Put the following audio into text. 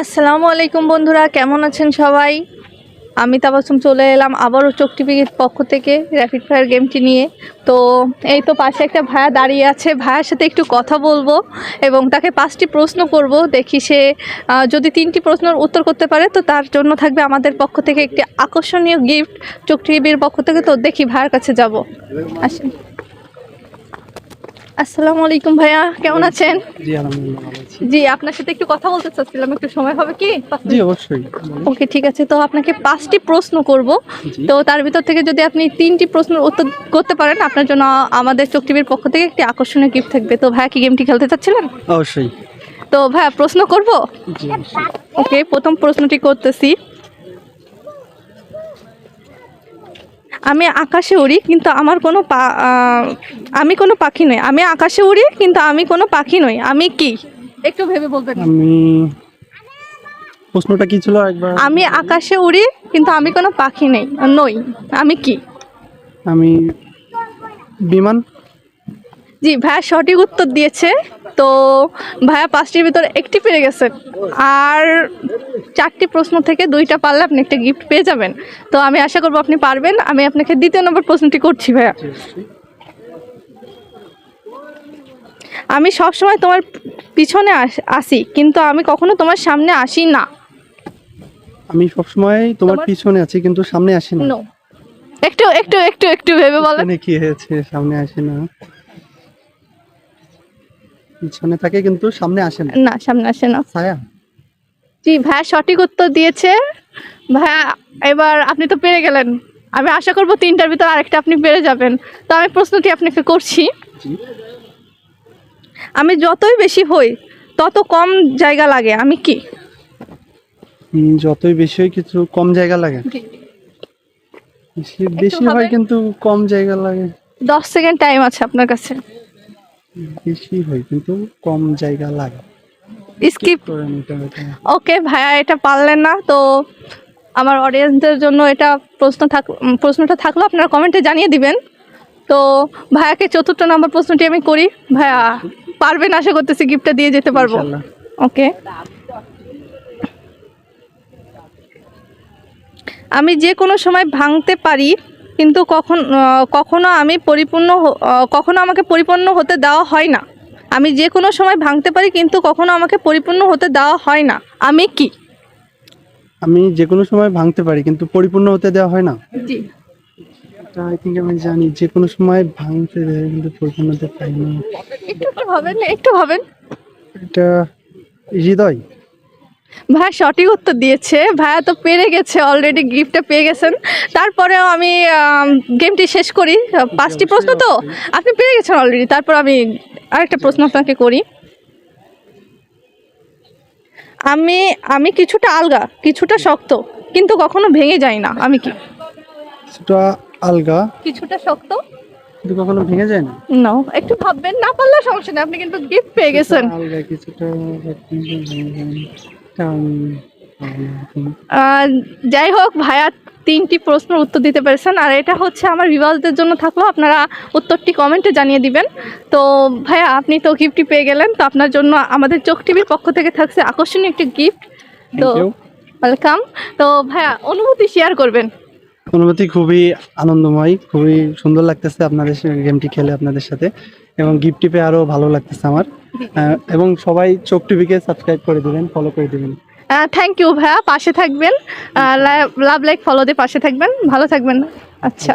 আসসালামু আলাইকুম বন্ধুরা, কেমন আছেন সবাই? আমি তাবাসুম চলে এলাম আবারও চোখ টিভির পক্ষ থেকে র্যাপিড ফায়ার গেমটি নিয়ে। তো এই তো পাশে একটা ভায়া দাঁড়িয়ে আছে, ভায়ার সাথে একটু কথা বলব এবং তাকে পাঁচটি প্রশ্ন করব, দেখি সে যদি তিনটি প্রশ্নের উত্তর করতে পারে, তো তার জন্য থাকবে আমাদের পক্ষ থেকে একটি আকর্ষণীয় গিফট চোখ টিভির পক্ষ থেকে। তো দেখি ভাইয়ার কাছে যাব। আসেন। আসসালামু আলাইকুম ভাইয়া কেমন আছেন? জি আলহামদুলিল্লাহ ভালো আছি। জি আপনার সাথে একটু কথা বলতে চাচ্ছিলাম একটু সময় হবে কি? জি অবশ্যই। ওকে ঠিক আছে তো আপনাকে পাঁচটি প্রশ্ন করব। তো তার ভিতর থেকে যদি আপনি তিনটি প্রশ্নের উত্তর করতে পারেন আপনার জন্য আমাদের চোখ টিভির পক্ষ থেকে একটি আকর্ষণীয় গিফট থাকবে। তো ভাইয়া কি গেমটি খেলতে চাচ্ছিলেন? অবশ্যই। তো ভাইয়া প্রশ্ন করব? ওকে প্রথম প্রশ্নটি করতেছি। আমি আকাশে উড়ি কিন্তু আমার কোনো পা- আমি কোনো পাখি নই। আমি আকাশে উড়ি কিন্তু আমি কোনো পাখি নই। আমি কি? একটু ভেবে বলতে আমি প্রশ্নটা কি ছিল একবার? আমি আকাশে উড়ি কিন্তু আমি কোনো পাখি নেই নই। আমি কি? আমি বিমান। জি ভাইয়া সঠিক উত্তর দিয়েছে। তো ভাইয়া পাঁচটির ভিতরে একটি পেরে গেছে। আর চারটি প্রশ্ন থেকে দুইটা পারলে আপনি একটা গিফট পেয়ে যাবেন। তো আমি আশা করব আপনি পারবেন। আমি আপনাকে দ্বিতীয় নম্বর প্রশ্নটি করছি ভাইয়া। আমি সব সময় তোমার পিছনে আসি কিন্তু আমি কখনো তোমার সামনে আসি না। আমি সবসময় তোমার তোমার- পিছনে আছি কিন্তু সামনে আসি না। একটু একটু একটু একটু ভেবে বলেন কি হয়েছে সামনে আসে না। পিছনে থাকে কিন্তু সামনে আসে না। না সামনে আসে না। ছায়া। জি ভাইয়া সঠিক উত্তর দিয়েছে। ভাইয়া এবার আপনি তো পেরে গেলেন। আমি আশা করব তিনটার ভিতর আরেকটা আপনি পেরে যাবেন। তো আমি প্রশ্নটি আপনাকে করছি। আমি যতই বেশি হই তত কম জায়গা লাগে। আমি কি? যতই বেশি হয় কিছু কম জায়গা লাগে। বেশি বেশি হয় কিন্তু কম জায়গা লাগে। দশ সেকেন্ড টাইম আছে আপনার কাছে। বেশি হয় কিন্তু কম জায়গা লাগে। স্কিপ ওকে ভাইয়া এটা পারলেন না তো আমার অডিয়েন্সদের জন্য এটা প্রশ্ন থাক প্রশ্নটা থাকল আপনারা কমেন্টে জানিয়ে দিবেন। তো ভাইয়াকে চতুর্থ নম্বর প্রশ্নটি আমি করি। ভাইয়া পারবেন আশা করতেছি গিফটটা দিয়ে যেতে পারব। ওকে আমি যে কোনো সময় ভাঙতে পারি কিন্তু কখন কখনো আমি পরিপূর্ণ কখনো আমাকে পরিপূর্ণ হতে দেওয়া হয় না। আমি যে কোনো সময় ভাঙতে পারি কিন্তু কখনো আমাকে পরিপূর্ণ হতে দেওয়া হয় না। আমি কি? আমি যে কোনো সময় ভাঙতে পারি কিন্তু পরিপূর্ণ হতে দেওয়া হয় না। জি। আই থিঙ্ক আমি জানি যে কোনো সময় ভাঙতে দেয় কিন্তু পরিপূর্ণ হতে পারি না। একটু একটু ভাবেন একটু ভাবেন। এটা হৃদয়। ভাইয়া সঠিক উত্তর দিয়েছে। ভাইয়া তো পেরে গেছে অলরেডি গিফটটা পেয়ে গেছেন। তারপরেও আমি গেমটি শেষ করি। পাঁচটি প্রশ্ন তো? আপনি পেরে গেছেন অলরেডি তারপর আমি আরেকটা প্রশ্ন আপনাকে করি। আমি আমি কিছুটা আলগা কিছুটা শক্ত কিন্তু কখনো ভেঙে যাই না আমি কি? কিছুটা আলগা। কিছুটা শক্ত? কিন্তু কখনো ভেঙে যায় না? নাও একটু ভাববেন না পারলে সমস্যা নেই আপনি কিন্তু গিফট পেয়ে গেছেন। আলগা কিছুটা না। না, যাই হোক ভাইয়া তিনটি প্রশ্নের উত্তর দিতে পেরেছেন। আর এটা হচ্ছে আমার বিবাহদের জন্য থাকল। আপনারা উত্তরটি কমেন্টে জানিয়ে দিবেন। তো ভাইয়া আপনি তো গিফটটি পেয়ে গেলেন। তো আপনার জন্য আমাদের চোখ টিভির পক্ষ থেকে থাকছে আকর্ষণীয় একটি গিফট তো ওয়েলকাম তো ভাইয়া অনুভূতি শেয়ার করবেন। অনুভূতি খুবই আনন্দময় খুবই সুন্দর লাগতেছে আপনাদের গেমটি খেলে আপনাদের সাথে। এবং গিফটটি পেয়ে আরও ভালো লাগতেছে আমার। এবং সবাই চোখ টিভিকে সাবস্ক্রাইব করে দিবেন ফলো করে দিবেন। থ্যাংক ইউ ভাইয়া পাশে থাকবেন। লাভ লাইক ফলো দিয়ে পাশে থাকবেন। ভালো থাকবেন। আচ্ছা।